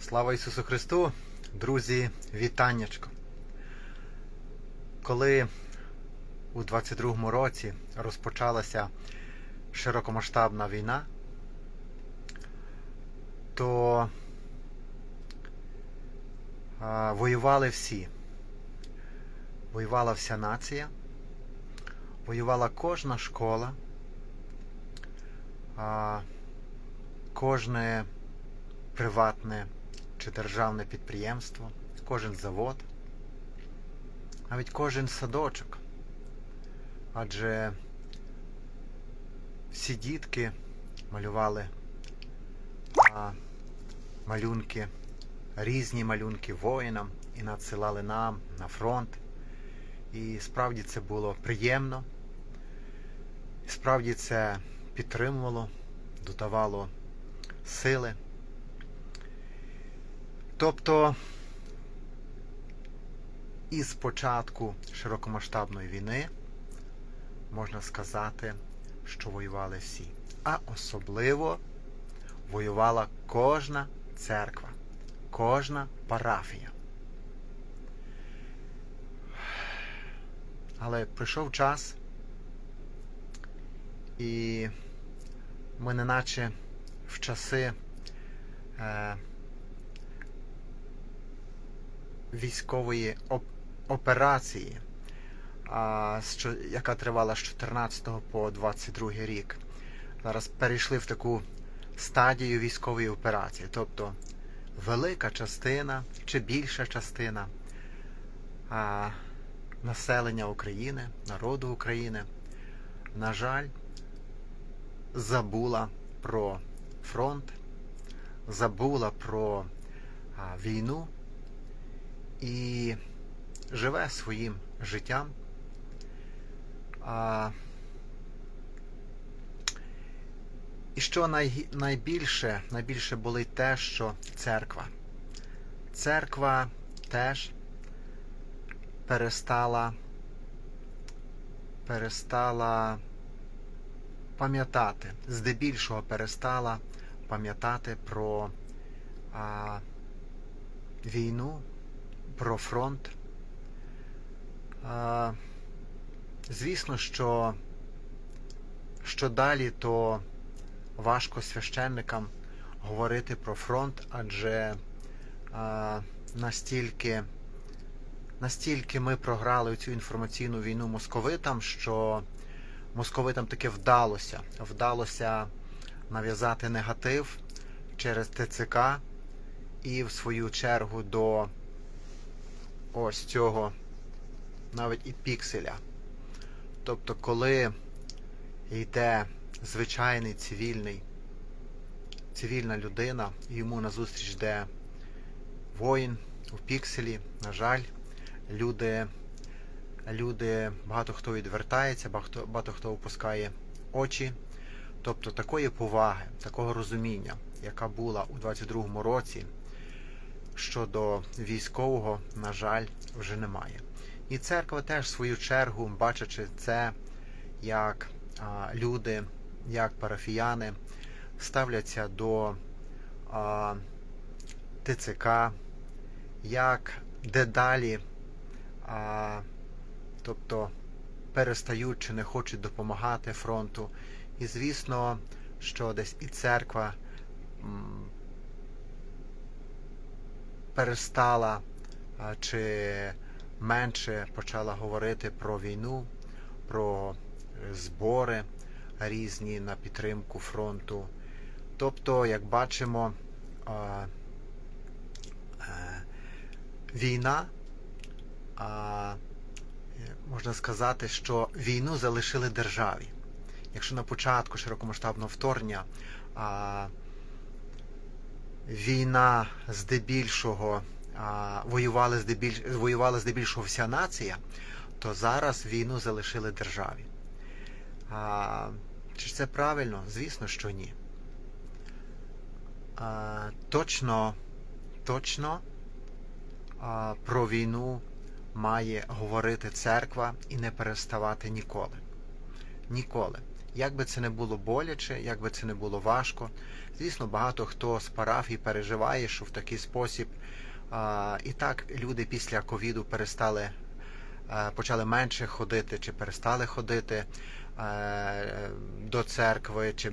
Слава Ісусу Христу! Друзі, вітаннячко! Коли у 22-му році розпочалася широкомасштабна війна, то воювали всі. Воювала вся нація, воювала кожна школа, кожне приватне чи державне підприємство, кожен завод, навіть кожен садочок. Адже всі дітки малювали малюнки, різні малюнки воїнам і надсилали нам на фронт. І справді це було приємно, і справді це підтримувало, додавало сили. Тобто із початку широкомасштабної війни можна сказати, що воювали всі. А особливо воювала кожна церква, кожна парафія. Але прийшов час, і ми неначе в часи е, військової оп- операції, а, що, яка тривала з 14 по 22 рік. Зараз перейшли в таку стадію військової операції. Тобто велика частина чи більша частина а, населення України, народу України, на жаль, забула про фронт, забула про а, війну і живе своїм життям. А, і що най, найбільше, найбільше болить те, що церква. Церква теж перестала перестала пам'ятати, здебільшого перестала пам'ятати про а, війну, про фронт. А, звісно, що, що далі, то важко священникам говорити про фронт, адже а, настільки, настільки ми програли цю інформаційну війну московитам, що московитам таки вдалося, вдалося нав'язати негатив через ТЦК і в свою чергу до ось цього навіть і пікселя. Тобто, коли йде звичайний цивільний, цивільна людина, і йому назустріч йде воїн у пікселі, на жаль, люди, люди, багато хто відвертається, багато, багато хто опускає очі. Тобто такої поваги, такого розуміння, яка була у 22-му році щодо військового, на жаль, вже немає. І церква теж в свою чергу, бачачи це, як а, люди, як парафіяни ставляться до а, ТЦК, як дедалі, а, тобто перестають чи не хочуть допомагати фронту. І звісно, що десь і церква перестала чи менше почала говорити про війну, про збори різні на підтримку фронту. Тобто, як бачимо, е, війна, е, можна сказати, що війну залишили державі. Якщо на початку широкомасштабного вторгнення війна здебільшого воювала, здебільш, воювала здебільшого вся нація, то зараз війну залишили державі. А, чи це правильно? Звісно, що ні. А, точно, точно а, про війну має говорити церква і не переставати ніколи. Ніколи. Як би це не було боляче, як би це не було важко. Звісно, багато хто з парафій переживає, що в такий спосіб а, і так люди після ковіду перестали е, почали менше ходити чи перестали ходити е, до церкви, чи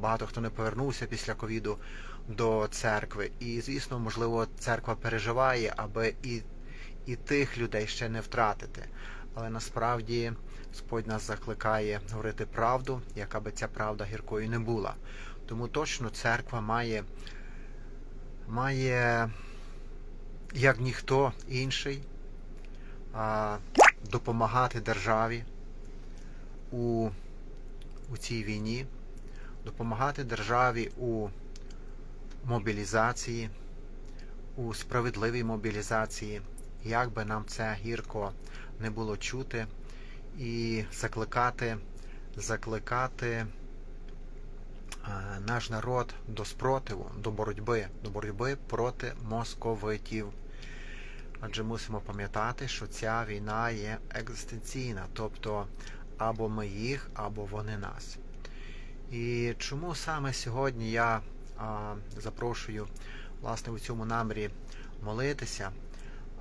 багато хто не повернувся після ковіду до церкви. І, звісно, можливо, церква переживає, аби і, і тих людей ще не втратити. Але насправді Господь нас закликає говорити правду, яка би ця правда гіркою не була. Тому точно церква має, має як ніхто інший, допомагати державі у, у цій війні, допомагати державі у мобілізації, у справедливій мобілізації, як би нам це гірко не було чути, і закликати, закликати е, наш народ до спротиву, до боротьби, до боротьби проти московитів. Адже мусимо пам'ятати, що ця війна є екзистенційна, тобто або ми їх, або вони нас. І чому саме сьогодні я а, запрошую власне у цьому намірі молитися?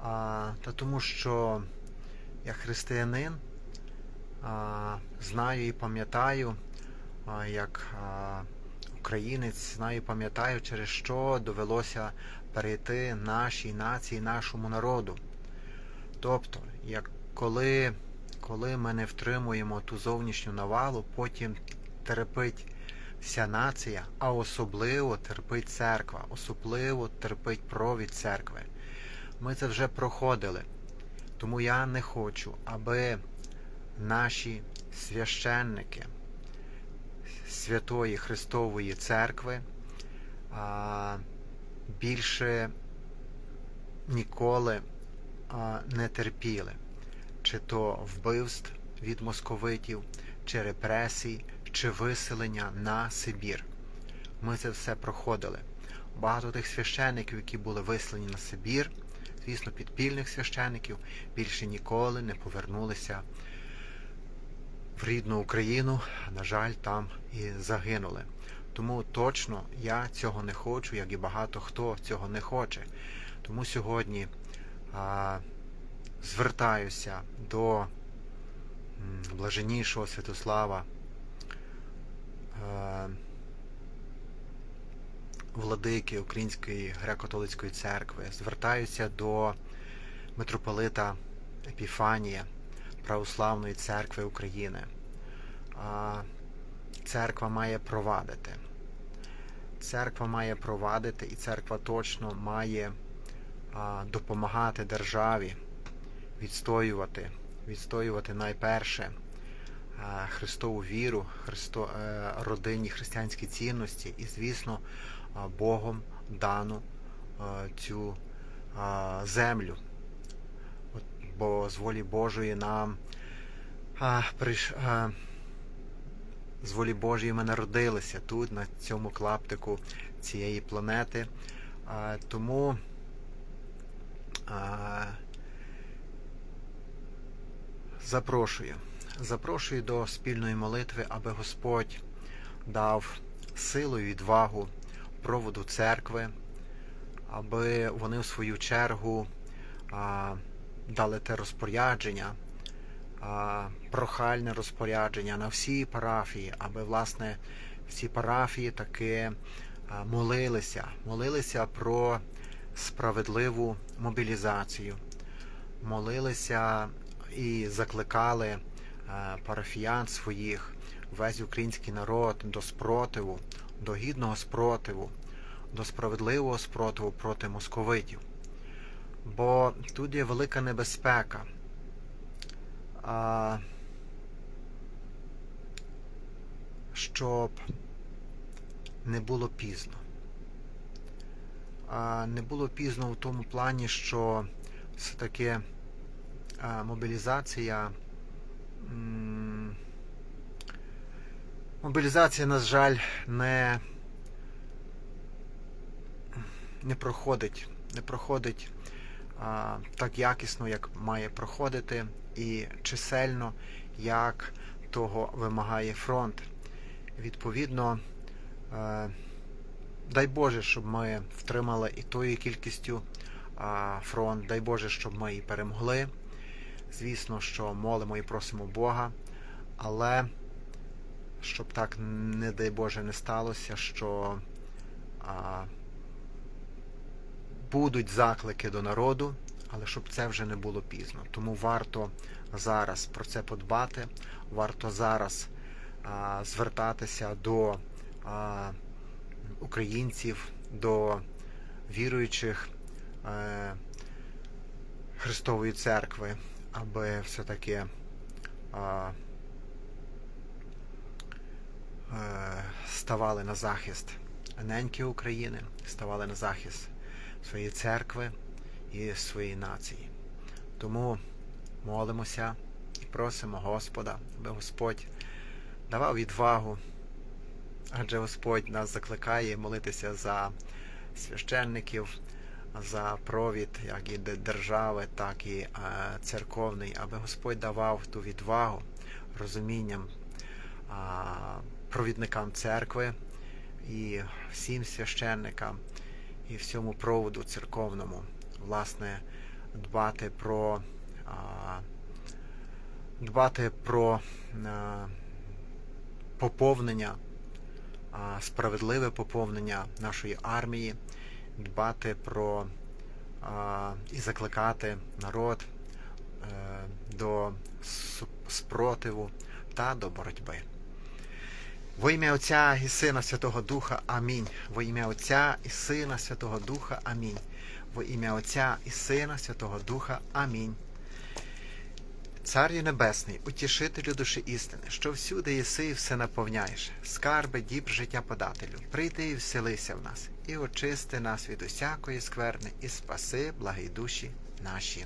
А, та тому що я християнин, знаю і пам'ятаю, як українець, знаю і пам'ятаю, через що довелося перейти нашій нації, нашому народу. Тобто, як коли, коли ми не втримуємо ту зовнішню навалу, потім терпить вся нація, а особливо терпить церква, особливо терпить провід церкви. Ми це вже проходили. Тому я не хочу, аби наші священники Святої Христової Церкви більше ніколи не терпіли, чи то вбивств від московитів, чи репресій, чи виселення на Сибір. Ми це все проходили. Багато тих священників, які були виселені на Сибір, звісно, підпільних священиків, більше ніколи не повернулися в рідну Україну, на жаль, там і загинули. Тому точно я цього не хочу, як і багато хто цього не хоче. Тому сьогодні а, звертаюся до м, блаженнішого Святослава, а, владики Української греко-католицької церкви, звертаюся до митрополита Епіфанія Православної церкви України. Церква має провадити. Церква має провадити, і церква точно має допомагати державі відстоювати, відстоювати найперше Христову віру, Христо, е, родинні християнські цінності і, звісно, Богом дану цю землю. Бо з волі Божої нам а, приш, а, з волі Божої ми народилися тут, на цьому клаптику цієї планети. А, тому а, запрошую. Запрошую до спільної молитви, аби Господь дав силу і відвагу проводу церкви, аби вони в свою чергу а, дали те розпорядження, прохальне розпорядження на всі парафії, аби власне всі парафії таки молилися, молилися про справедливу мобілізацію, молилися і закликали парафіян своїх, весь український народ до спротиву, до гідного спротиву, до справедливого спротиву проти московитів. Бо тут є велика небезпека. А, щоб не було пізно. А, не було пізно в тому плані, що все-таки мобілізація. Мобілізація, на жаль, не, не проходить, не проходить так якісно, як має проходити, і чисельно, як того вимагає фронт. Відповідно, е, дай Боже, щоб ми втримали і тою кількістю фронт, дай Боже, щоб ми і перемогли. Звісно, що молимо і просимо Бога, але щоб так, не дай Боже, не сталося, що будуть заклики до народу, але щоб це вже не було пізно. Тому варто зараз про це подбати, варто зараз а, звертатися до а, українців, до віруючих е, Христової церкви, аби все-таки а, е, ставали на захист неньки України, ставали на захист своєї церкви і своєї нації. Тому молимося і просимо Господа, аби Господь давав відвагу, адже Господь нас закликає молитися за священників, за провід як і держави, так і е, церковний, аби Господь давав ту відвагу розумінням провідникам церкви і всім священникам і всьому проводу церковному, власне, дбати про дбати про поповнення, справедливе поповнення нашої армії, дбати про і закликати народ е, до спротиву та до боротьби. Во ім'я Отця і Сина Святого Духа Амінь. Во ім'я Отця і Сина Святого Духа Амінь. Во ім'я Отця і Сина Святого Духа Амінь. Царю Небесний, утішителю душі істини, що всюди єси і все наповняєш, скарби, діб життя подателю, прийди і вселися в нас, і очисти нас від усякої скверни, і спаси, благі душі наші.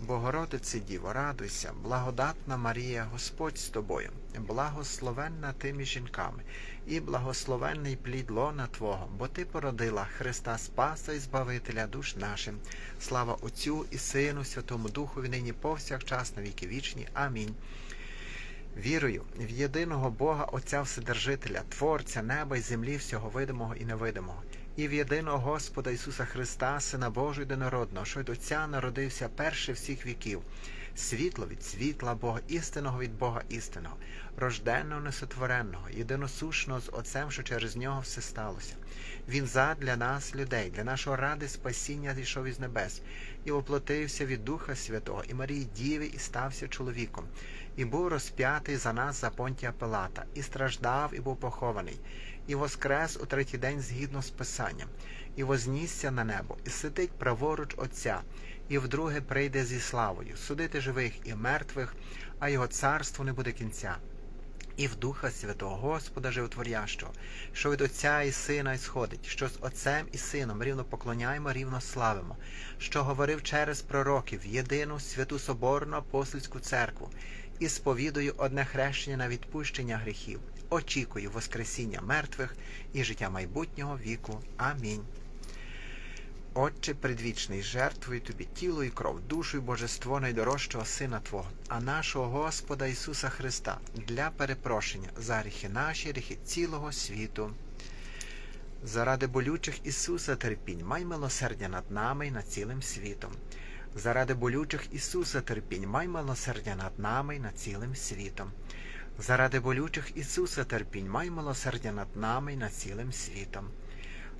Богородице Діво, радуйся, благодатна Марія, Господь з тобою, благословенна ти між жінками, і благословенний плід лона Твого, бо Ти породила Христа Спаса і Збавителя душ нашим. Слава Отцю і Сину, Святому Духові, нині повсякчас, на віки вічні. Амінь. Вірую в єдиного Бога Отця Вседержителя, Творця неба й землі, всього видимого і невидимого і в єдиного Господа Ісуса Христа, Сина Божий єдинородного, що від Отця народився перше всіх віків, світло від світла Бога істинного від Бога істинного, рожденного, несотвореного, єдиносушного з Отцем, що через нього все сталося. Він задля нас, людей, для нашого ради спасіння зійшов із небес, і оплотився від Духа Святого, і Марії Діви, і стався чоловіком, і був розп'ятий за нас за понтія Пилата, і страждав, і був похований і воскрес у третій день згідно з Писанням, і вознісся на небо, і сидить праворуч Отця, і вдруге прийде зі славою, судити живих і мертвих, а його царство не буде кінця. І в Духа Святого Господа Животворящого, що від Отця і Сина ісходить, що з Отцем і Сином рівно поклоняємо, рівно славимо, що говорив через пророків єдину святу Соборну апостольську церкву і сповідую одне хрещення на відпущення гріхів, очікую Воскресіння мертвих і життя майбутнього віку. Амінь. Отче предвічний, жертвую тобі тіло і кров, душу і божество найдорожчого Сина Твого, а нашого Господа Ісуса Христа для перепрошення за гріхи наші, гріхи цілого світу. Заради болючих Ісуса терпінь, май милосердя над нами і над цілим світом. Заради болючих Ісуса терпінь, май милосердя над нами і над цілим світом. Заради болючих Ісуса терпінь, май милосердя над нами і над цілим світом.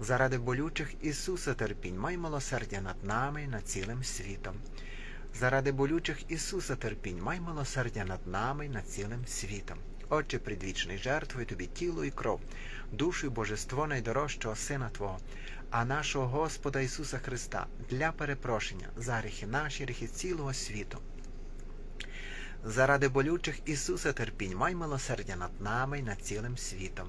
Заради болючих Ісуса терпінь, май милосердя над нами над цілим світом. Заради болючих Ісуса терпінь, май милосердя над нами над цілим світом. Отче предвічний, жертвую тобі тіло і кров, душу і божество найдорожчого Сина Твого, а нашого Господа Ісуса Христа для перепрошення за гріхи наші, гріхи цілого світу. Заради болючих Ісуса терпінь, май милосердя над нами і над цілим світом.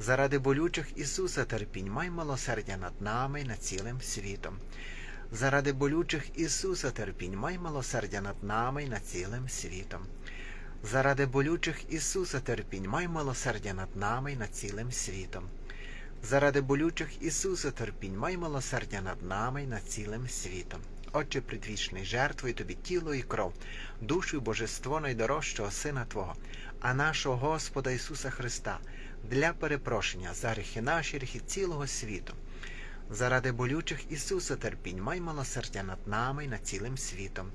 Заради болючих Ісуса терпінь, май милосердя над нами і над цілим світом. Заради болючих Ісуса терпінь, май милосердя над нами і над цілим світом. Заради болючих Ісуса терпінь, май милосердя над нами і над цілим світом. Заради болючих Ісуса терпінь, май милосердя над нами і над цілим світом. Отче предвічний, жертвуй тобі тіло і кров, душу і божество найдорожчого Сина Твого, а нашого Господа Ісуса Христа, для перепрошення за гріхи наші, гріхи цілого світу. Заради болючих Ісуса терпінь, май милосердя над нами і над цілим світом.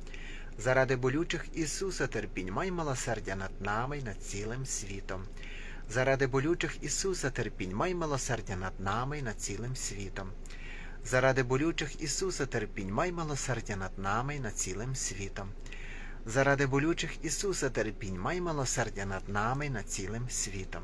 Заради болючих Ісуса терпінь, май милосердя над нами і над цілим світом. Заради болючих Ісуса терпінь, май милосердя над нами і над цілим світом. Заради болючих Ісуса терпінь, май милосердя над нами і над цілим світом. Заради болючих Ісуса терпінь, май милосердя над нами і над цілим світом.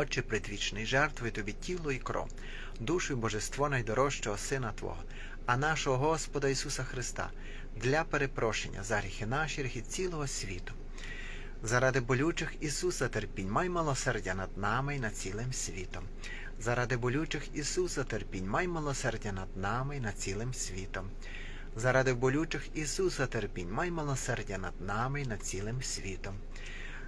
Отче предвічний, жертвуй тобі тіло і кров, душу і божество найдорожчого Сина Твого, а нашого Господа Ісуса Христа, для перепрошення за гріхи наші, гріхи цілого світу. Заради болючих Ісуса терпінь, май милосердя над нами і над цілим світом. Заради болючих Ісуса терпінь, май милосердя над нами і над цілим світом. Заради болючих Ісуса терпінь, май милосердя над нами і над цілим світом.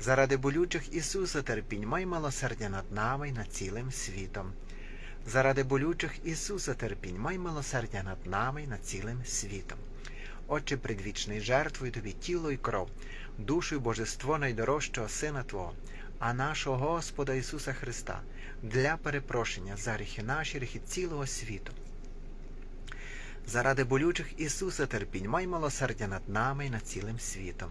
Заради болючих Ісуса терпінь, май милосердя над нами і над цілим світом. Заради болючих Ісуса терпінь, май милосердя над нами і над цілим світом. Отче предвічний, жертвуй тобі тіло і кров, душу і божество найдорожчого Сина Твого, а нашого Господа Ісуса Христа, для перепрошення за гріхи наші, гріхи цілого світу. Заради болючих Ісуса терпінь, май милосердя над нами і над цілим світом.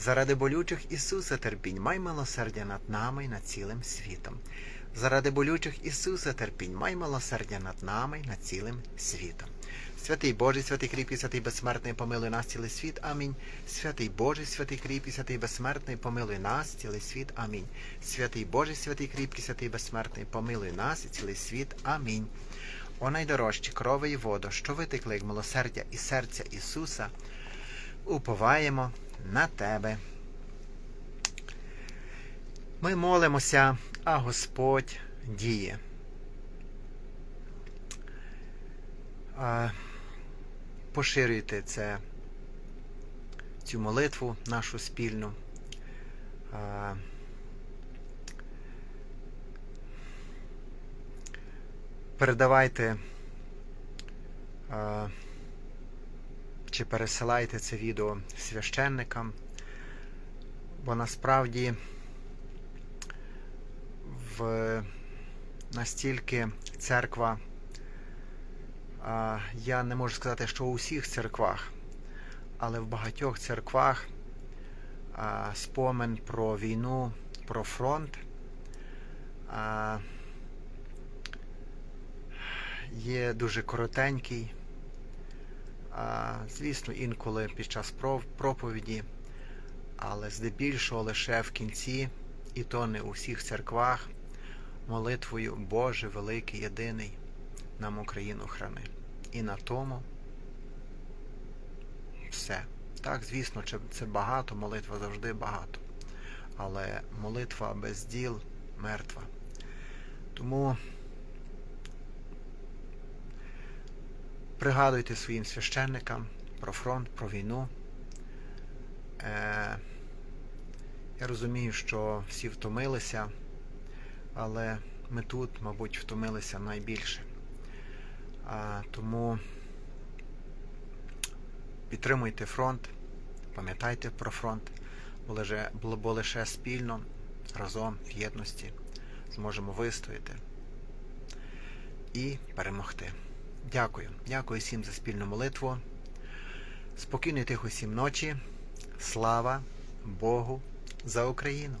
Заради болючих Ісуса терпінь, май милосердя над нами і над цілим світом. Заради болючих Ісуса терпінь, май милосердя над нами і над цілим світом. Святий Божий, святий кріпкий, святий безсмертний, помилуй нас цілий світ. Амінь. Святий Божий, святий кріпкий, святий безсмертний, помилуй нас, цілий світ. Амінь. Святий Божий, святий кріпкий, святий безсмертний, помилуй нас і цілий світ. Амінь. О найдорожчі крови і воду, що витекли як милосердя і серця Ісуса, уповаємо на Тебе. Ми молимося, а Господь діє. Поширюйте це, цю молитву нашу спільну. Передавайте чи пересилайте це відео священникам, бо насправді в настільки церква, я не можу сказати, що у всіх церквах, але в багатьох церквах спомин про війну, про фронт є дуже коротенький. Звісно, інколи під час проповіді, але здебільшого лише в кінці, і то не у всіх церквах, молитвою Боже великий, єдиний, нам Україну храни. І на тому все. Так, звісно, це багато, молитва завжди багато. Але молитва без діл мертва. Тому пригадуйте своїм священникам про фронт, про війну. Е, я розумію, що всі втомилися, але ми тут, мабуть, втомилися найбільше. А, тому підтримуйте фронт, пам'ятайте про фронт, бо лише, бо лише спільно, разом в єдності зможемо вистояти і перемогти. Дякую. Дякую всім за спільну молитву. Спокійної тихо сім ночі. Слава Богу за Україну!